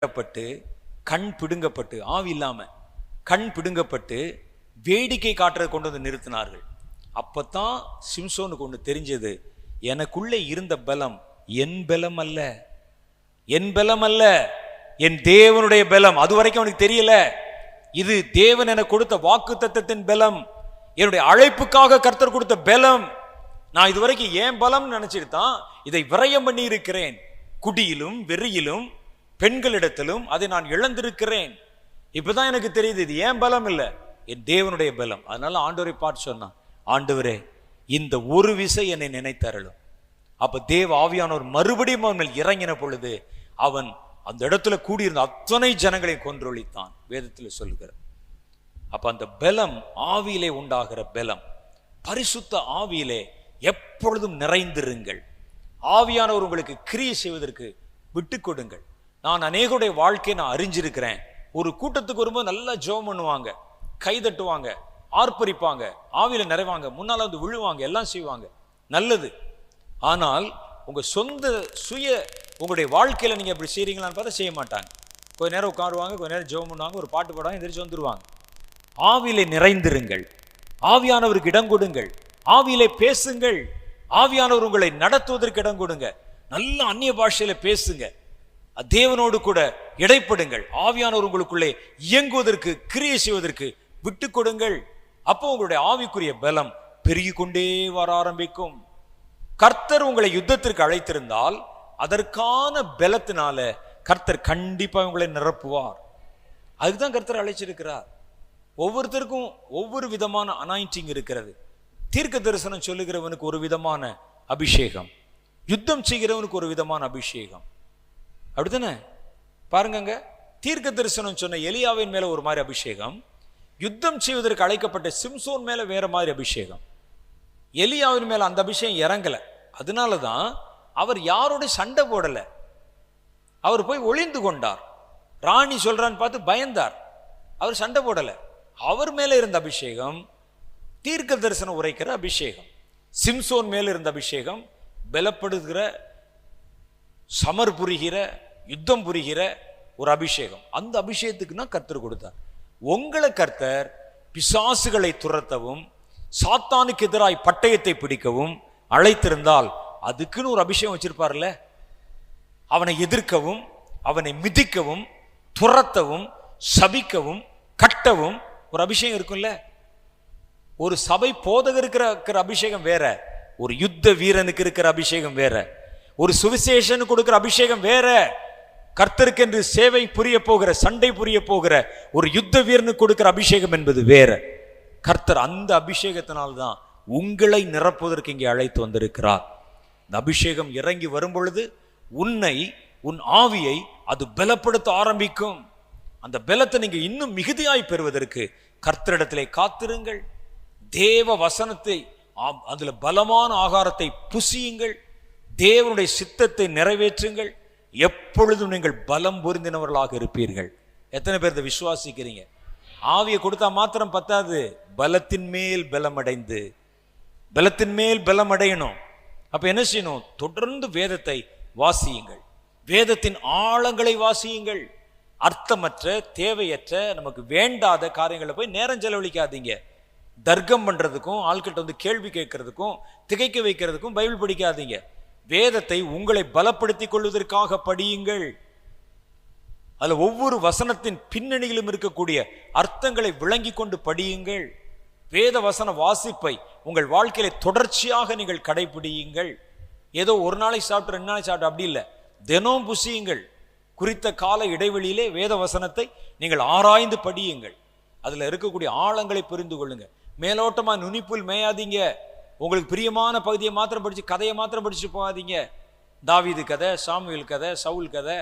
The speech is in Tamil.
பிடுங்கப்பட்டு கண் பிடுங்கப்பட்டு ஆவி இல்லாம கண் பிடுங்கப்பட்டு வேடிக்கை காட்டுறதை கொண்டு வந்து நிறுத்தினார்கள். அப்பதான் சிம்சோனுக்கு ஒன்று தெரிஞ்சது. எனக்குள்ளே இருந்த பலம் என் பலம் அல்ல. என் பலம் அல்ல. என் தேவனுடைய பலம். அது வரைக்கும் அவனுக்கு தெரியல. இது தேவன் எனக்கு கொடுத்த வாக்கு தத்தத்தின் பலம். என்னுடைய அழைப்புக்காக கர்த்தர் கொடுத்த பலம். நான் இதுவரைக்கும் ஏன் பலம் நினைச்சிட்டு தான் இதை விரயம் பண்ணி இருக்கிறேன் குடியிலும் வெறியிலும் பெண்களிடத்திலும் அதை நான் இழந்திருக்கிறேன். இப்போதான் எனக்கு தெரியுது இது ஏன் பலம் இல்லை? என் தேவனுடைய பலம். அதனால ஆண்டவரை பார்த்து சொன்னான் ஆண்டவரே இந்த ஒரு விசை என்னை நினைத்தரலும் அப்ப தேவ ஆவியானவர் மறுபடியும் அவன் மேல் இறங்கின பொழுது அவன் அந்த இடத்துல கூடியிருந்த அத்தனை ஜனங்களை கொன்றொழித்தான். வேதத்தில் சொல்லுகிறார் அப்ப அந்த பலம் ஆவியிலே உண்டாகிற பலம் பரிசுத்த ஆவியிலே எப்பொழுதும் நிறைந்திருங்கள். ஆவியானவர் உங்களுக்கு கிரியை செய்வதற்கு விட்டு கொடுங்கள். நான் அநேகருடைய வாழ்க்கையை நான் அறிஞ்சிருக்கிறேன். ஒரு கூட்டத்துக்கு வரும்போது நல்லா ஜெபம் பண்ணுவாங்க கை தட்டுவாங்க ஆர்ப்பரிப்பாங்க ஆவியில் நிறைவாங்க முன்னால் வந்து விழுவாங்க எல்லாம் செய்வாங்க. நல்லது. ஆனால் உங்கள் சொந்த சுய உங்களுடைய வாழ்க்கையில் நீங்கள் அப்படி செய்கிறீங்களான்னு பார்த்தா செய்ய மாட்டாங்க. கொஞ்ச நேரம் உட்காருவாங்க கொஞ்ச நேரம் ஜோம் பண்ணுவாங்க ஒரு பாட்டு பாடுவாங்க எந்திரிச்சு வந்துடுவாங்க ஆவியிலே நிறைந்திருங்கள். ஆவியானவருக்கு இடம் கொடுங்கள். ஆவியிலே பேசுங்கள். ஆவியானவர் உங்களை நடத்துவதற்கு இடம் கொடுங்க. நல்ல அந்நிய பாஷையில் பேசுங்க. தேவனோடு கூட இடைப்படுங்கள். ஆவியானவர் உங்களுக்குள்ளே இயங்குவதற்கு கிரியை செய்வதற்கு விட்டு கொடுங்கள். அப்போ உங்களுடைய ஆவிக்குரிய பலம் பெருகி கொண்டே வர ஆரம்பிக்கும். கர்த்தர் உங்களை யுத்தத்திற்கு அழைத்திருந்தால் அதற்கான பலத்தினால கர்த்தர் கண்டிப்பாக உங்களை நிரப்புவார். அதுதான் கர்த்தர் அழைச்சிருக்கிறார். ஒவ்வொருத்தருக்கும் ஒவ்வொரு விதமான அனாயிண்டிங் இருக்கிறது. தீர்க்க தரிசனம் சொல்லுகிறவனுக்கு ஒரு விதமான அபிஷேகம். யுத்தம் செய்கிறவனுக்கு ஒரு விதமான அபிஷேகம். அப்படித்தானே? பாருங்கங்க தீர்க்க தரிசனம் சொன்ன எலியாவின் மேலே ஒரு மாதிரி அபிஷேகம் யுத்தம் செய்வதற்கு அழைக்கப்பட்ட சிம்சோன் மேலே வேற மாதிரி அபிஷேகம். எலியாவின் மேலே அந்த அபிஷேகம் இறங்கல. அதனால தான் அவர் யாரோட சண்டை போடலை. அவர் போய் ஒளிந்து கொண்டார். ராணி சொல்கிறான்னு பார்த்து பயந்தார். அவர் சண்டை போடலை. அவர் மேலே இருந்த அபிஷேகம் தீர்க்க தரிசனம் உரைக்கிற அபிஷேகம் சிம்சோன் மேலே இருந்த அபிஷேகம் பலப்படுகிற சமர் புரிகிற யுத்தம் புரிகிற ஒரு அபிஷேகம். அந்த அபிஷேகத்துக்கு தான் கர்த்தர் கொடுத்தார். உங்களை கர்த்தர் பிசாசுகளை துரத்தவும் சாத்தானுக்கு எதிராய் பட்டயத்தை பிடிக்கவும் அழைத்திருந்தால் அதுக்குன்னு ஒரு அபிஷேகம் வச்சிருப்பார்ல? அவனை எதிர்க்கவும் அவனை மிதிக்கவும் துரத்தவும் சபிக்கவும் கட்டவும் ஒரு அபிஷேகம் இருக்கும்ல? ஒரு சபை போதகருக்கு இருக்கிற அபிஷேகம் வேற. ஒரு யுத்த வீரனுக்கு இருக்கிற அபிஷேகம் வேற. ஒரு சுவிசேஷனுக்கு கொடுக்குற அபிஷேகம் வேற. கர்த்தருக்கென்று சேவை புரிய போகிற சண்டை புரிய போகிற ஒரு யுத்த வீரனுக்கு கொடுக்கிற அபிஷேகம் என்பது வேற. கர்த்தர் அந்த அபிஷேகத்தினால்தான் உங்களை நிரப்புவதற்கு இங்கே அழைத்து வந்திருக்கிறார். இந்த அபிஷேகம் இறங்கி வரும் பொழுது உன்னை உன் ஆவியை அது பலப்படுத்த ஆரம்பிக்கும். அந்த பலத்தை நீங்கள் இன்னும் மிகுதியாய் பெறுவதற்கு கர்த்தரிடத்திலே காத்திருங்கள். தேவ வசனத்தை அதில் பலமான ஆகாரத்தை புசியுங்கள். தேவனுடைய சித்தத்தை நிறைவேற்றுங்கள். எப்பொழுதும் நீங்கள் பலம் பொருந்தினவர்களாக இருப்பீர்கள். எத்தனை பேர் இதை விசுவாசிக்கிறீங்க? ஆவியை கொடுத்தா மாத்திரம் பத்தாது. பலத்தின் மேல் பலம் அடைந்து பலத்தின் மேல் பலம் அடையணும் அப்ப என்ன செய்யணும்? தொடர்ந்து வேதத்தை வாசியுங்கள். வேதத்தின் ஆழங்களை வாசியுங்கள். அர்த்தமற்ற தேவையற்ற நமக்கு வேண்டாத காரியங்களை போய் நேரம் செலவழிக்காதீங்க. தர்க்கம் பண்றதுக்கும் ஆள்கிட்ட வந்து கேள்வி கேட்கறதுக்கும் திகைக்க வைக்கிறதுக்கும் பைபிள் படிக்காதீங்க. வேதத்தை உங்களை பலப்படுத்திக் கொள்வதற்காக படியுங்கள். அதில் ஒவ்வொரு வசனத்தின் பின்னணியிலும் இருக்கக்கூடிய அர்த்தங்களை விளங்கி கொண்டு படியுங்கள். வேத வசன வாசிப்பை உங்கள் வாழ்க்கையில தொடர்ச்சியாக நீங்கள் கடைபிடியுங்கள். ஏதோ ஒரு நாளைக்கு சாப்பிட்டு ரெண்டு நாளைக்கு சாப்பிட்டு அப்படி இல்லை. தினம் புசியுங்கள். குறித்த கால இடைவெளியிலே வேத வசனத்தை நீங்கள் ஆராய்ந்து படியுங்கள். அதில் இருக்கக்கூடிய ஆழங்களை புரிந்து கொள்ளுங்க. மேலோட்டமாக நுனிப்புல் மேயாதீங்க. உங்களுக்கு பிரியமான பகுதியை மாத்திரம் படித்து கதையை மாத்திரம் படித்து போகாதீங்க. தாவீது கதை சாமுவேல் கதை சவுல் கதை